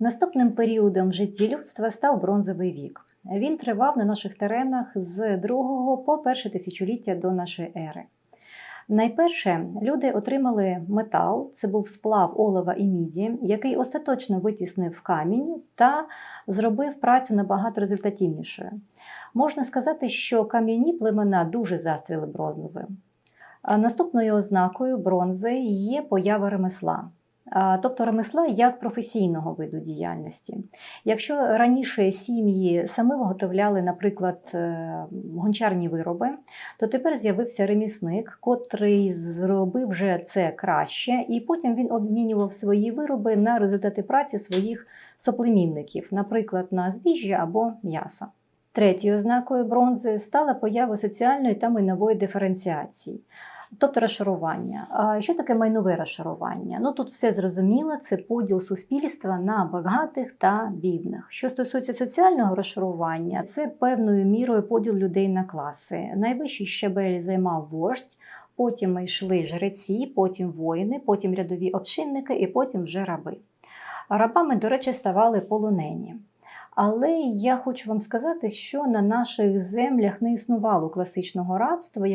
Наступним періодом в житті людства став бронзовий вік. Він тривав на наших теренах з 2 по перше тисячоліття до нашої ери. Найперше люди отримали метал, це був сплав олова і міді, який остаточно витіснив камінь та зробив працю набагато результативнішою. Можна сказати, що кам'яні племена дуже застріли бронзовим. Наступною ознакою бронзи є поява ремесла. Тобто ремесла як професійного виду діяльності. Якщо раніше сім'ї саме виготовляли, наприклад, е, гончарні вироби, то тепер з'явився ремісник, котрий зробив вже це краще, і потім він обмінював свої вироби на результати праці своїх соплемінників, наприклад, на збіжжя або м'яса. Третьою ознакою бронзи стала поява соціальної та майнової диференціації. Тобто розшарування. Що таке майнове розшарування? Ну тут все зрозуміло, це поділ суспільства на багатих та бідних. Що стосується соціального розшарування, це певною мірою поділ людей на класи. Найвищий щабель займав вождь, потім йшли жреці, потім воїни, потім рядові общинники і потім вже раби. Рабами, до речі, ставали полонені. Але я хочу вам сказати, що на наших землях не існувало класичного рабства,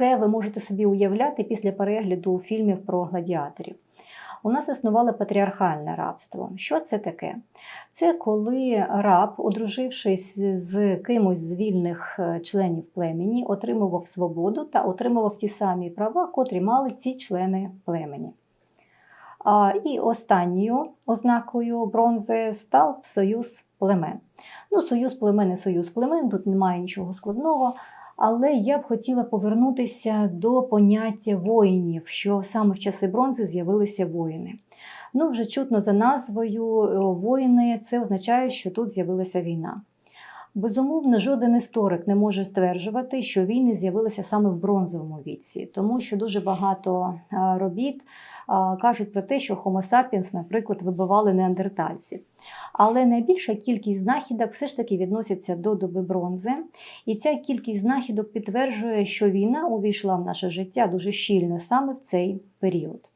яке ви можете собі уявляти після перегляду фільмів про гладіаторів. У нас існувало патріархальне рабство. Що це таке? Це коли раб, одружившись з кимось з вільних е, членів племені, отримував свободу та отримував ті самі права, котрі мали ці члени племені. А, І останньою ознакою бронзи став союз племен. Ну, союз племен і союз племен, тут немає нічого складного. Але я б хотіла повернутися до поняття воїнів, що саме в часи бронзи з'явилися воїни. Ну, вже чутно за назвою воїни, це означає, що тут з'явилася війна. Безумовно, жоден історик не може стверджувати, що війни з'явилися саме в бронзовому віці, тому що дуже багато робіт кажуть про те, що Homo sapiens, наприклад, вибивали неандертальців. Але найбільша кількість знахідок все ж таки відноситься до доби бронзи, і ця кількість знахідок підтверджує, що війна увійшла в наше життя дуже щільно саме в цей період.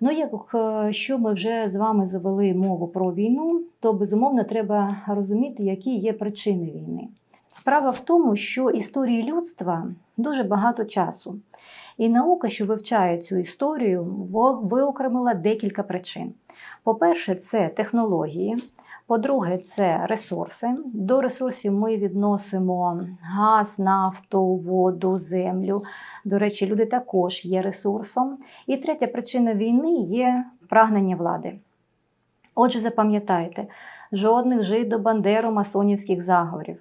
Ну, якщо ми вже з вами завели мову про війну, то безумовно треба розуміти, які є причини війни. Справа в тому, що історії людства дуже багато часу. І наука, що вивчає цю історію, виокремила декілька причин. По-перше, це технології. По-друге, це ресурси. До ресурсів ми відносимо газ, нафту, воду, землю. До речі, люди також є ресурсом. І третя причина війни є прагнення влади. Отже, запам'ятайте, жодних жидо-бандеро масонівських заговорів,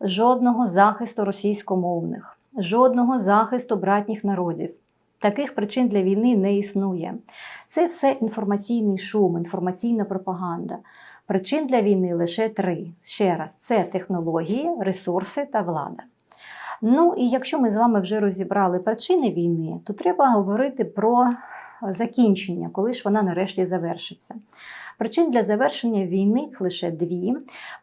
жодного захисту російськомовних, жодного захисту братніх народів. Таких причин для війни не існує. Це все інформаційний шум, інформаційна пропаганда. Причин для війни лише три. Ще раз, це технології, ресурси та влада. Ну і якщо ми з вами вже розібрали причини війни, то треба говорити про закінчення, коли ж вона нарешті завершиться. Причин для завершення війни лише дві: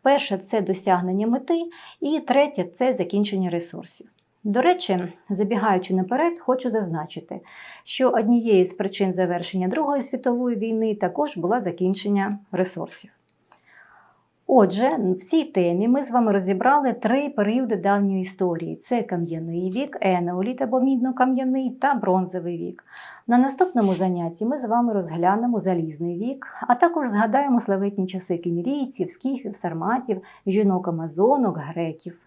перша це досягнення мети, і третя це закінчення ресурсів. До речі, забігаючи наперед, хочу зазначити, що однією з причин завершення Другої світової війни також була закінчення ресурсів. Отже, в цій темі ми з вами розібрали три періоди давньої історії: це кам'яний вік, енеоліт або мідно-кам'яний та бронзовий вік. На наступному занятті ми з вами розглянемо залізний вік, а також згадаємо славетні часи кімірійців, скіфів, сарматів, жінок-амазонок, греків.